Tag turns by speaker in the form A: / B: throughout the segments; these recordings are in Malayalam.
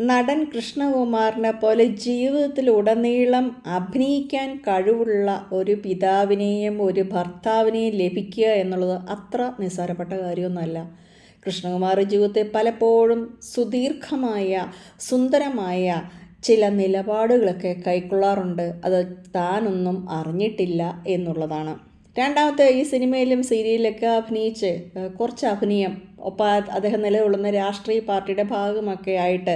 A: നടൻ കൃഷ്ണകുമാറിനെ പോലെ ജീവിതത്തിലുടനീളം അഭിനയിക്കാൻ കഴിവുള്ള ഒരു പിതാവിനെയും ഒരു ഭർത്താവിനെയും ലഭിക്കുക എന്നുള്ളത് അത്ര നിസ്സാരപ്പെട്ട കാര്യമൊന്നുമല്ല. കൃഷ്ണകുമാർ ജീവിതത്തെ പലപ്പോഴും സുദീർഘമായ സുന്ദരമായ ചില നിലപാടുകളൊക്കെ കൈക്കൊള്ളാറുണ്ട്. അത് താനൊന്നും അറിഞ്ഞിട്ടില്ല എന്നുള്ളതാണ്. രണ്ടാമത്തെ ഈ സിനിമയിലും സീരിയലൊക്കെ അഭിനയിച്ച് കുറച്ച് അഭിനയം ഒപ്പം അദ്ദേഹം നിലകൊള്ളുന്ന രാഷ്ട്രീയ പാർട്ടിയുടെ ഭാഗമൊക്കെ ആയിട്ട്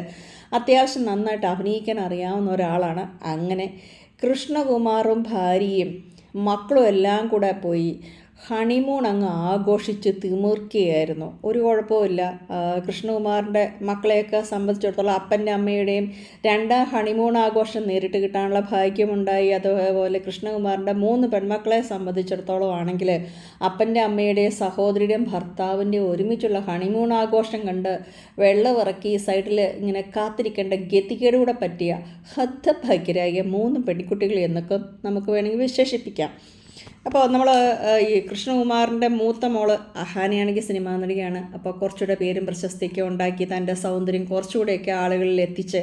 A: അത്യാവശ്യം നന്നായിട്ട് അഭിനയിക്കാൻ അറിയാവുന്ന ഒരാളാണ്. അങ്ങനെ കൃഷ്ണകുമാറും ഭാര്യയും മക്കളും എല്ലാം കൂടെ പോയി ഹണിമൂൺ അങ്ങ് ആഘോഷിച്ച് തിമിർക്കുകയായിരുന്നു ഒരു കുഴപ്പമില്ല കൃഷ്ണകുമാറിന്റെ മക്കളെയൊക്കെ സംബന്ധിച്ചിടത്തോളം അപ്പന്റെ അമ്മയുടെയും രണ്ടാം ഹണിമൂൺ ആഘോഷം നേരിട്ട് കിട്ടാനുള്ള ഭാഗ്യമുണ്ടായി. അതുപോലെ കൃഷ്ണകുമാറിന്റെ മൂന്ന് പെൺമക്കളെ സംബന്ധിച്ചിടത്തോളം ആണെങ്കിൽ അപ്പന്റെ അമ്മയുടെയും സഹോദരിയുടെയും ഭർത്താവിന്റെയും ഒരുമിച്ചുള്ള ഹണിമൂൺ ആഘോഷം കണ്ട് വെള്ളമിറക്കി സൈഡിൽ ഇങ്ങനെ കാത്തിരിക്കേണ്ട ഗതികേടുകൂടെ പറ്റിയ ഹദ്ധഭാഗ്യരായ മൂന്ന് പെൺകുട്ടികൾ എന്നൊക്കെ നമുക്ക് വേണമെങ്കിൽ വിശേഷിപ്പിക്കാം. അപ്പോൾ നമ്മൾ ഈ കൃഷ്ണകുമാറിന്റെ മൂത്ത മോൾ അഹാനയാണെങ്കിൽ സിനിമാ നടികയാണ് അപ്പോൾ കുറച്ചുകൂടെ പേരും പ്രശസ്തിയൊക്കെ ഉണ്ടാക്കി തന്റെ സൗന്ദര്യം കുറച്ചുകൂടെയൊക്കെ ആളുകളിൽ എത്തിച്ച്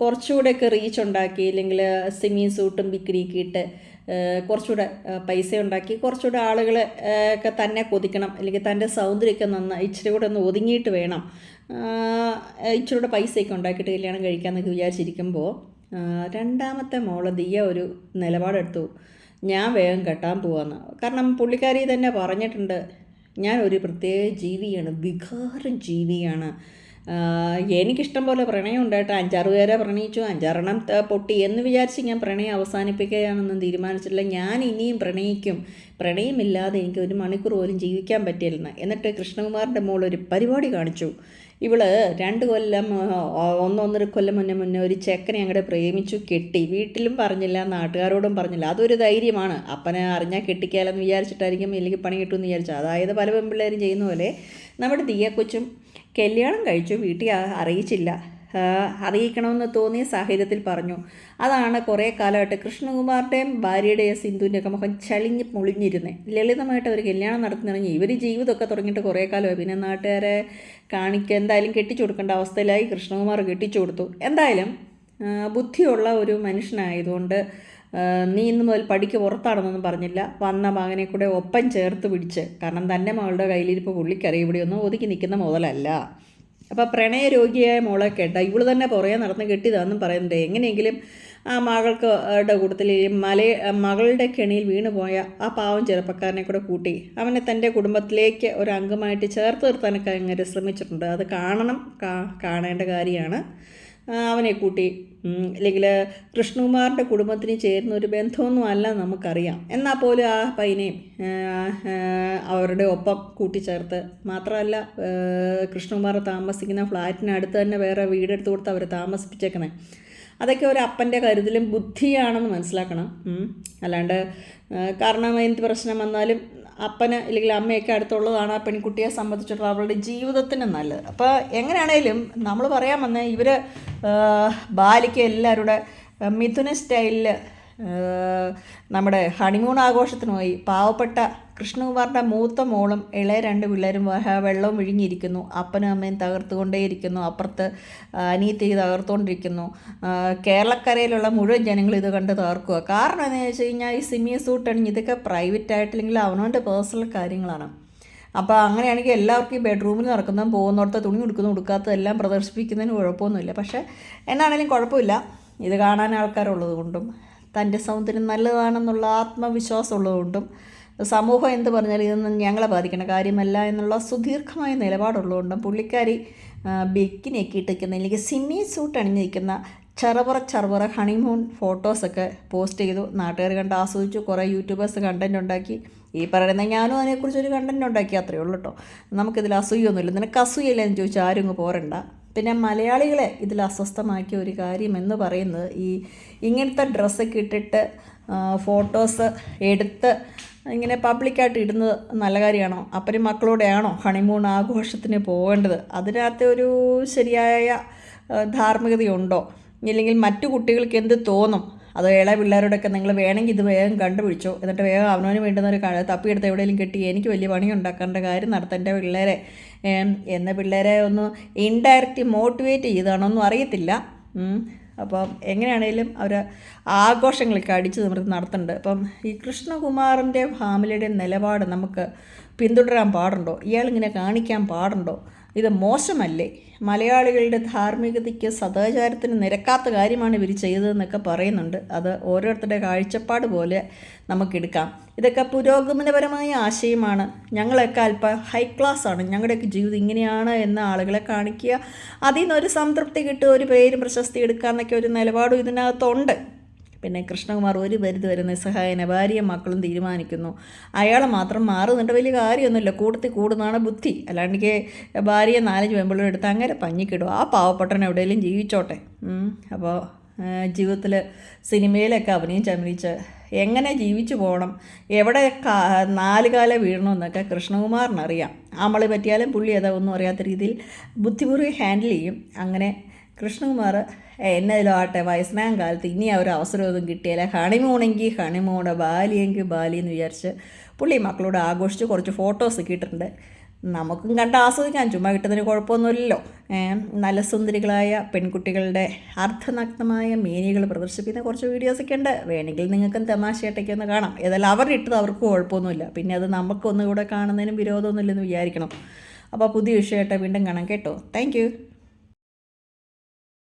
A: കുറച്ചുകൂടെയൊക്കെ റീച്ച് ഉണ്ടാക്കി അല്ലെങ്കിൽ സിമി സൂട്ടും ബിക്രിയൊക്കെ ഇട്ട് കുറച്ചുകൂടെ പൈസ ഉണ്ടാക്കി കുറച്ചുകൂടെ ആളുകൾ ഒക്കെ തന്നെ കൊതിക്കണം അല്ലെങ്കിൽ തന്റെ സൗന്ദര്യമൊക്കെ നന്നായി ഇച്ചിരി കൂടെ ഒന്ന് ഒതുങ്ങിയിട്ട് വേണം. ഇച്ചിരി കൂടെ പൈസയൊക്കെ ഉണ്ടാക്കിയിട്ട് കല്യാണം കഴിക്കാമെന്നൊക്കെ വിചാരിച്ചിരിക്കുമ്പോൾ രണ്ടാമത്തെ മോൾ ദിയ ഒരു നിലപാടെടുത്തു. ഞാൻ വേഗം കെട്ടാൻ പോവാന്ന്. കാരണം പുള്ളിക്കാരി തന്നെ പറഞ്ഞിട്ടുണ്ട്. ഞാൻ ഒരു പ്രത്യേക ജീവിയാണ് വികാരം ജീവിയാണ്. എനിക്കിഷ്ടം പോലെ പ്രണയം ഉണ്ടായിട്ട് അഞ്ചാറ് പേരെ പ്രണയിച്ചു അഞ്ചാറെണ്ണം പൊട്ടി എന്ന് വിചാരിച്ച് ഞാൻ പ്രണയം അവസാനിപ്പിക്കുകയാണെന്നും തീരുമാനിച്ചിട്ടില്ല. ഞാൻ ഇനിയും പ്രണയിക്കും. പ്രണയമില്ലാതെ എനിക്ക് ഒരു മണിക്കൂർ പോലും ജീവിക്കാൻ പറ്റില്ലെന്ന് എന്നിട്ട് കൃഷ്ണകുമാറിന്റെ മോൾ ഒരു പരിപാടി കാണിച്ചു. ഇവൾ രണ്ട് കൊല്ലം ഒന്നൊന്നര കൊല്ലം മുന്നേ മുന്നേ ഒരു ചെക്കനെ അങ്ങോട്ട് പ്രേമിച്ചു കെട്ടി. വീട്ടിലും പറഞ്ഞില്ല നാട്ടുകാരോടും പറഞ്ഞില്ല. അതൊരു ധൈര്യമാണ്. അപ്പനെ അറിഞ്ഞാൽ കെട്ടിക്കാലെന്ന് വിചാരിച്ചിട്ടായിരിക്കും ഇല്ലെങ്കിൽ പണി കിട്ടുമെന്ന് വിചാരിച്ചു. അതായത് പല പെൺപിള്ളേരും ചെയ്യുന്ന പോലെ നമ്മുടെ ദിയ കൊച്ചും കല്യാണം കഴിച്ചു വീട്ടിൽ അറിയിച്ചില്ല. അറിയിക്കണമെന്ന് തോന്നിയ സാഹചര്യത്തിൽ പറഞ്ഞു. അതാണ് കുറേ കാലമായിട്ട് കൃഷ്ണകുമാറിന്റെയും ഭാര്യയുടെയും സിന്ധുവിന്റെയൊക്കെ മുഖം ചളിഞ്ഞ് പൊളിഞ്ഞിരുന്നേ ലളിതമായിട്ട് അവർ കല്യാണം നടത്തുന്നിറങ്ങി ഇവർ ജീവിതമൊക്കെ തുടങ്ങിയിട്ട് കുറേ കാലം പിന്നെ നാട്ടുകാരെ കാണിക്കുക എന്തായാലും കെട്ടിച്ചു കൊടുക്കേണ്ട അവസ്ഥയിലായി കൃഷ്ണകുമാർ കെട്ടിച്ചു കൊടുത്തു. എന്തായാലും ബുദ്ധിയുള്ള ഒരു മനുഷ്യനായതുകൊണ്ട് നീ ഇന്ന് മുതൽ പഠിക്ക് പുറത്താണെന്നൊന്നും പറഞ്ഞില്ല. വന്ന മകനെ കൂടെ ഒപ്പം ചേർത്ത് പിടിച്ച്. കാരണം തന്നെ മകളുടെ കയ്യിലിരിപ്പ് പുള്ളിക്കറിയ. ഇവിടെയൊന്നും ഒതുക്കി നിൽക്കുന്ന മുതലല്ല. അപ്പോൾ പ്രണയരോഗിയായ മോളെ കേട്ട. ഇവൾ തന്നെ പുറകെ നടന്ന് കെട്ടിയതാണെന്നും പറയുന്നുണ്ട്. എങ്ങനെയെങ്കിലും ആ മകൾക്ക് കൂട്ടത്തിൽ മല മകളുടെ കെണിയിൽ വീണു പോയ ആ പാവം ചെറുപ്പക്കാരനെ കൂടെ കൂട്ടി അവനെ തന്റെ കുടുംബത്തിലേക്ക് ഒരു അംഗമായിട്ട് ചേർത്ത് നിർത്താനൊക്കെ അങ്ങനെ ശ്രമിച്ചിട്ടുണ്ട്. അത് കാണണം കാണേണ്ട കാര്യമാണ്. അവനെ കൂട്ടി. അല്ലെങ്കിൽ കൃഷ്ണകുമാറിന്റെ കുടുംബത്തിന് ചേരുന്ന ഒരു ബന്ധമൊന്നും അല്ല നമുക്കറിയാം. എന്നാൽ പോലും ആ ആ, അവരുടെ ഒപ്പം കൂട്ടിച്ചേർത്ത്. മാത്രമല്ല കൃഷ്ണകുമാർ താമസിക്കുന്ന ഫ്ലാറ്റിനടുത്ത് തന്നെ വേറെ വീടെടുത്ത് കൊടുത്ത് അവർ താമസിപ്പിച്ചേക്കണേ. അതൊക്കെ ഒരു അപ്പന്റെ കരുതലും ബുദ്ധിയാണെന്ന് മനസ്സിലാക്കണം. അല്ലാണ്ട് കാരണം എന്ത് പ്രശ്നം വന്നാലും അപ്പന് അല്ലെങ്കിൽ അമ്മയൊക്കെ അടുത്തുള്ളതാണ് ആ പെൺകുട്ടിയെ സംബന്ധിച്ചിട്ടുള്ള അവളുടെ ജീവിതത്തിന് നല്ലത്. അപ്പോൾ എങ്ങനെയാണേലും നമ്മൾ പറയാൻ വന്ന ഇവർ ബാലിക്ക് എല്ലാവരുടെ മിഥുന സ്റ്റൈലിൽ നമ്മുടെ ഹണിമൂൺ ആഘോഷത്തിന് പോയി പാവപ്പെട്ട കൃഷ്ണകുമാറിന്റെ മൂത്ത മോളും ഇളയ രണ്ട് പിള്ളേരും വെള്ളവും വിഴുങ്ങിയിരിക്കുന്നു. അപ്പനും അമ്മയും തകർത്തുകൊണ്ടേയിരിക്കുന്നു. അപ്പുറത്ത് അനിയത്തി തകർത്തുകൊണ്ടിരിക്കുന്നു. കേരളക്കരയിലുള്ള മുഴുവൻ ജനങ്ങൾ ഇത് കണ്ട് തകർക്കുക. കാരണം എന്താണെന്ന് വെച്ച് കഴിഞ്ഞാൽ ഈ സിമിയ സൂട്ട് അണിഞ്ഞ് ഇതൊക്കെ പ്രൈവറ്റ് ആയിട്ടില്ലെങ്കിൽ അവനവന്റെ പേഴ്സണൽ കാര്യങ്ങളാണ്. അപ്പോൾ അങ്ങനെയാണെങ്കിൽ എല്ലാവർക്കും ഈ ബെഡ്റൂമിൽ നടക്കുന്നതും പോകുന്നിടത്ത് തുണി ഉടുക്കുന്നു കൊടുക്കാത്തതെല്ലാം പ്രദർശിപ്പിക്കുന്നതിന് കുഴപ്പമൊന്നുമില്ല. പക്ഷേ എന്നാണെങ്കിലും കുഴപ്പമില്ല. ഇത് കാണാൻ ആൾക്കാരുള്ളത് കൊണ്ടും തന്റെ സൗന്ദര്യം നല്ലതാണെന്നുള്ള ആത്മവിശ്വാസം ഉള്ളതുകൊണ്ടും സമൂഹം എന്ത് പറഞ്ഞാലും ഇതൊന്നും ഞങ്ങളെ ബാധിക്കണ കാര്യമല്ല എന്നുള്ള സുദീർഘമായ നിലപാടുള്ളതുകൊണ്ടും പുള്ളിക്കാരി ബിക്കിനൊക്കെ ഇട്ടിരിക്കുന്ന അല്ലെങ്കിൽ സിമ്മി സൂട്ട് അണിഞ്ഞിരിക്കുന്ന ചെറുപുറ ചെറുപുറ ഹണിമൂൺ ഫോട്ടോസൊക്കെ പോസ്റ്റ് ചെയ്തു. നാട്ടുകാർ കണ്ട് ആസ്വദിച്ചു. കുറേ യൂട്യൂബേഴ്സ് കണ്ടന്റ് ഉണ്ടാക്കി. ഈ പറയുന്ന ഞാനും അതിനെക്കുറിച്ചൊരു കണ്ടന്റ് ഉണ്ടാക്കി. അത്രയേ ഉള്ളൂ കേട്ടോ. നമുക്കിതിൽ അസൂയൊന്നുമില്ല. നിനക്ക് അസൂയല്ലേ എന്ന് ചോദിച്ചാൽ ആരും ഇങ്ങ് പോരണ്ട. പിന്നെ മലയാളികളെ ഇതിൽ അസ്വസ്ഥമാക്കിയ ഒരു കാര്യം എന്ന് പറയുന്നത് ഈ ഇങ്ങനത്തെ ഡ്രസ്സൊക്കെ ഇട്ടിട്ട് ഫോട്ടോസ് എടുത്ത് ഇങ്ങനെ പബ്ലിക്കായിട്ട് ഇടുന്നത് നല്ല കാര്യമാണോ? അപ്പനും മക്കളോടെയാണോ ഹണിമൂൺ ആഘോഷത്തിന് പോകേണ്ടത്? അതിനകത്ത് ഒരു ശരിയായ ധാർമ്മികതയുണ്ടോ? ഇല്ലെങ്കിൽ മറ്റു കുട്ടികൾക്ക് എന്ത് തോന്നും? അതോ ഏളെ പിള്ളേരോടൊക്കെ നിങ്ങൾ വേണമെങ്കിൽ ഇത് വേഗം കണ്ടുപിടിച്ചോ. എന്നിട്ട് വേഗം അവനവന് വേണ്ടുന്ന ഒരു തപ്പിയെടുത്ത് എവിടെയെങ്കിലും കെട്ടി എനിക്ക് വലിയ പണി ഉണ്ടാക്കേണ്ട കാര്യം നടത്തേണ്ട പിള്ളേരെ. എന്ന പിള്ളേരെ ഒന്ന് ഇൻഡയറക്റ്റ് മോട്ടിവേറ്റ് ചെയ്താണോന്നും അറിയത്തില്ല. അപ്പം എങ്ങനെയാണേലും അവർ ആഘോഷങ്ങളൊക്കെ അടിച്ചു നിർത്തി നടത്തുന്നുണ്ട്. അപ്പം ഈ കൃഷ്ണകുമാറിന്റെ ഫാമിലിയുടെ നിലപാട് നമുക്ക് പിന്തുടരാൻ പാടുണ്ടോ? ഇയാളിങ്ങനെ കാണിക്കാൻ പാടുണ്ടോ? ഇത് മോശമല്ലേ? മലയാളികളുടെ ധാർമ്മികതയ്ക്ക് സദാചാരത്തിന് നിരക്കാത്ത കാര്യമാണ് ഇവർ ചെയ്തതെന്നൊക്കെ പറയുന്നുണ്ട്. അത് ഓരോരുത്തരുടെ കാഴ്ചപ്പാട് പോലെ നമുക്കെടുക്കാം. ഇതൊക്കെ പുരോഗമനപരമായ ആശയമാണ്. ഞങ്ങളൊക്കെ അല്പം ഹൈ ക്ലാസ് ആണ്. ഞങ്ങളുടെയൊക്കെ ജീവിതം ഇങ്ങനെയാണ് എന്ന ആളുകളെ കാണിക്കുക. അതിൽ നിന്നൊരു സംതൃപ്തി കിട്ടുക ഒരു പേരും പ്രശസ്തി എടുക്കുക എന്നൊക്കെ ഒരു നിലപാടും ഇതിനകത്തുണ്ട്. പിന്നെ കൃഷ്ണകുമാർ ഒരു പരിധി വരെ നിസ്സഹായന ഭാര്യയും മക്കളും തീരുമാനിക്കുന്നു. അയാൾ മാത്രം മാറുന്നുണ്ട്. വലിയ കാര്യമൊന്നുമില്ല. കൂട്ടത്തിൽ കൂടുന്നതാണ് ബുദ്ധി. അല്ലാണ്ടെങ്കിൽ ഭാര്യയെ നാലഞ്ച് പെമ്പിളും എടുത്ത് അങ്ങനെ പഞ്ഞിക്കിടും. ആ പാവപ്പെട്ടൻ എവിടെയെങ്കിലും ജീവിച്ചോട്ടെ. അപ്പോൾ ജീവിതത്തിൽ സിനിമയിലൊക്കെ അഭിനയിച്ച് അഭിനയിച്ച് എങ്ങനെ ജീവിച്ചു പോകണം? എവിടെ കാ നാല് കാല വീഴണമെന്നൊക്കെ കൃഷ്ണകുമാറിനറിയാം. അമളി പറ്റിയാലും പുള്ളി അതൊന്നും അറിയാത്ത രീതിയിൽ ബുദ്ധിപൂർവം ഹാൻഡിൽ ചെയ്യും. അങ്ങനെ കൃഷ്ണകുമാർ എന്നതിലും ആട്ടെ വയസ്സനാം കാലത്ത് ഇനി ആ ഒരു അവസരമൊന്നും കിട്ടിയില്ല. ഹണിമൂണെങ്കിൽ ഹണിമൂണ് ബാലിയെങ്കിൽ ബാലി എന്ന് വിചാരിച്ച് പുള്ളി മക്കളോട് ആഘോഷിച്ച് കുറച്ച് ഫോട്ടോസ് കിട്ടിയിട്ടുണ്ട് നമുക്കും കണ്ട് ആസ്വദിക്കാം ചുമ്മാ കിട്ടുന്നതിന് കുഴപ്പമൊന്നുമില്ലല്ലോ. നല്ല സുന്ദരികളായ പെൺകുട്ടികളുടെ അർദ്ധനഗ്നമായ മേനികൾ പ്രദർശിപ്പിക്കുന്ന കുറച്ച് വീഡിയോസൊക്കെ ഉണ്ട്. വേണമെങ്കിൽ നിങ്ങൾക്കും തമാശയായിട്ടൊക്കെ ഒന്ന് കാണാം. ഏതായാലും അവർ ഇട്ടത് അവർക്ക് കുഴപ്പമൊന്നുമില്ല. പിന്നെ അത് നമുക്കൊന്നുകൂടെ കാണുന്നതിനും വിരോധമൊന്നുമില്ലെന്ന് വിചാരിക്കണം. അപ്പോൾ പുതിയ വിഷയമായിട്ട് വീണ്ടും കാണാം കേട്ടോ. താങ്ക്